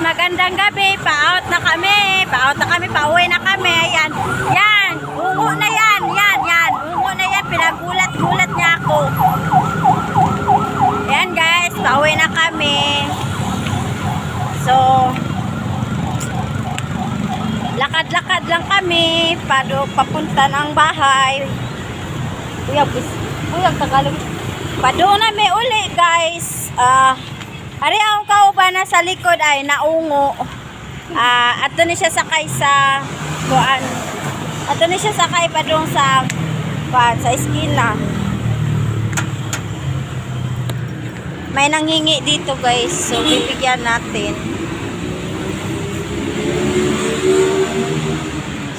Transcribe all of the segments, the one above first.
magandang gabi. Pa-out na kami. Pa-out na kami. Pa-uwi na kami. Ayan. Yan. Ungo na yan. Yan, yan. Ungo na yan. Pinagulat-gulat niya ako. Ayan guys. Pa-uwi na kami. So, lakad-lakad lang kami. Pado, papunta ng bahay. Kuya, kuya, Tagalog. Pado na may uli guys. Ah, Ari ang kauban sa likod ay naungo. Ah, ato ni siya sakay sa kuan. Ato ni siya sakay pa dong sa kuan sa eskina. May nanghingi dito guys. So bibigyan natin.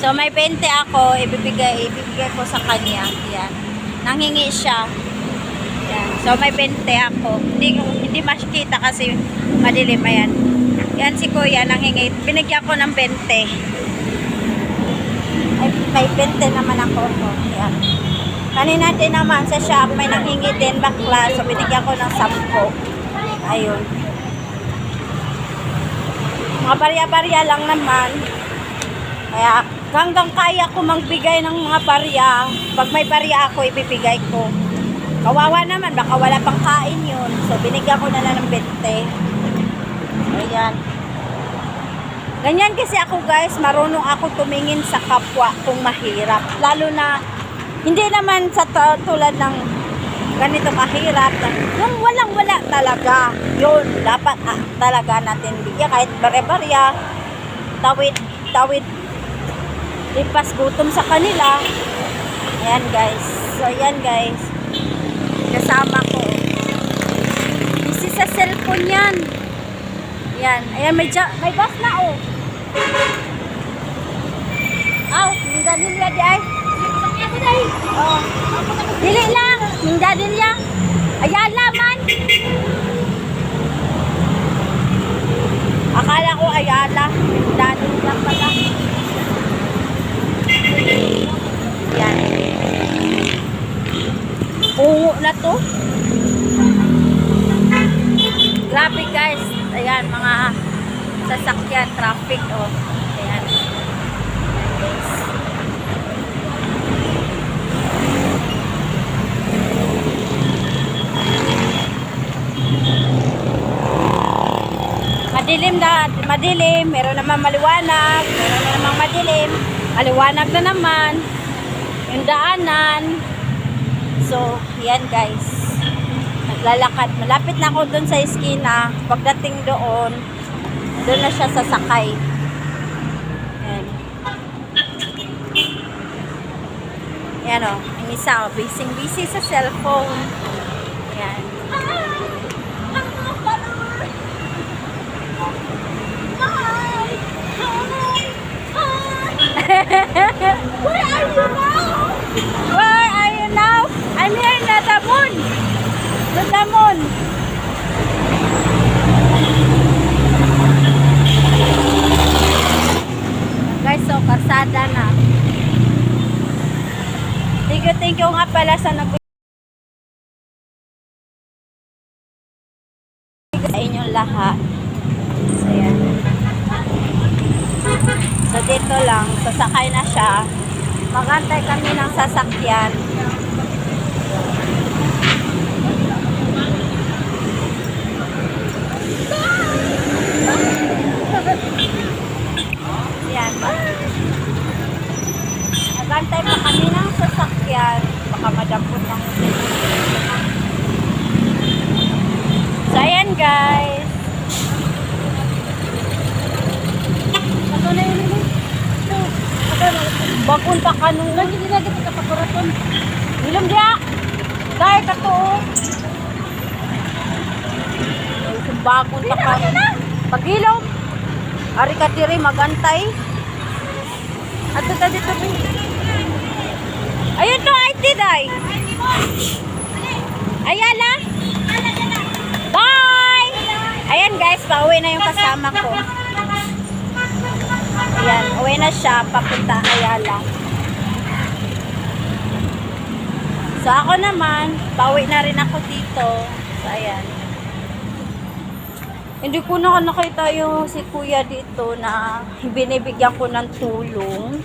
So may 20 ako, ibibigay ibibigay ko sa kanya. Yan. Nanghingi siya. So may 20 ako. Hindi hindi makikita kasi madilim ayan. Yan si Kuya nanghingi. Binigyan ko ng 20. Ay, may 20 naman ako. Oh, yan. Kanina din naman sa shop may nanghingi din bakla. So binigyan ko ng 10. Ayun. Mga barya-barya lang naman. Kaya hanggang kaya ko magbigay ng mga barya. Pag may barya ako, ibibigay ko. Kawawa naman, baka wala pang kain yun. So, binigyan ko na lang ng 20. Ayan. Ganyan kasi ako guys, marunong ako tumingin sa kapwa kung mahirap. Lalo na, hindi naman sa tu- tulad ng ganito kahirap. Yung walang-wala talaga. Yun, dapat ah, talaga natin bigyan. Kahit bare-barya, tawid, tawid, lipas gutom sa kanila. Ayan guys. So, ayan guys kasama ko. Busy sa cellphone yan. Yan. Ayan, may, may bus na oh. Aw, minda nilya di ay. Oh. Dili lang. Minda nilya. Ayan laman. Akala ko ayala. Minda nilya pala. Yan. Ungo na to. Grabe guys. Ayan, mga sasakyan, traffic. Oh. Ayan. Madilim na, madilim, meron naman maliwanag, meron na namang madilim, maliwanag na naman, yung daanan, So, yan guys. Naglalakad. Malapit na ako doon sa eskina. Pagdating doon, doon na siya sasakay. Yan. Yan o. Ang isa o. Busy, busy sa cellphone. Yan. Moon. Guys, so kasada na. Thank you, thank you nga pala sa nag sa inyong lahat. So, yan. So, dito lang. Sasakay na siya. Magantay kami ng sasakyan. Yan. Magantay pa kami ng sasakyan. Baka madampot ng So, ayan guys. Na yun? Bakun pa ka nung lagi nila kita kapapuraton. Ilom dia. Dahil ka to. Bakun pa ka. Pagilom. Ari ka diri magantay. Ato ta dito. Ayun to IT day. Ayala. Bye. Ayan guys, pauwi na yung kasama ko. Ayan, uwi na siya, papunta Ayala. So ako naman, pauwi na rin ako dito. So ayan. Hindi ko na nakita yung si kuya dito na binibigyan ko ng tulong.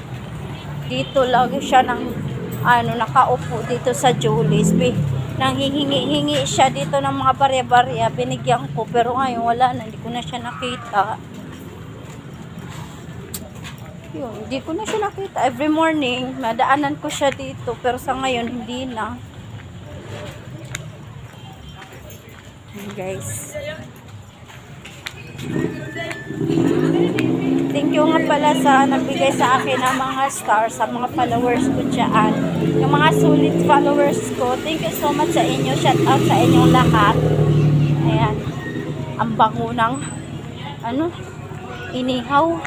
Dito lagi siya ng ano, nakaupo dito sa Julie's. Bi, nang hihingi-hingi siya dito ng mga barya-barya. Binigyan ko pero ngayon wala na. Hindi ko na siya nakita. Yun, hindi ko na siya nakita. Every morning, madaanan ko siya dito. Pero sa ngayon, hindi na. Ayan, guys. Thank you nga pala sa nagbigay sa akin ng mga stars sa mga followers ko dyan. Yung mga sulit followers ko. Thank you so much sa inyo. Shout out sa inyong lahat. Ayan. Ang bango ng ano? Inihaw.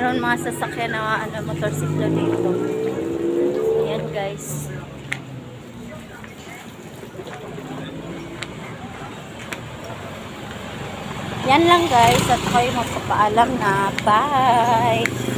Meron mga sasakyan na ano, motorsiklo dito. Ayan guys. Yan lang guys. At ako'y magpapaalam na. Bye!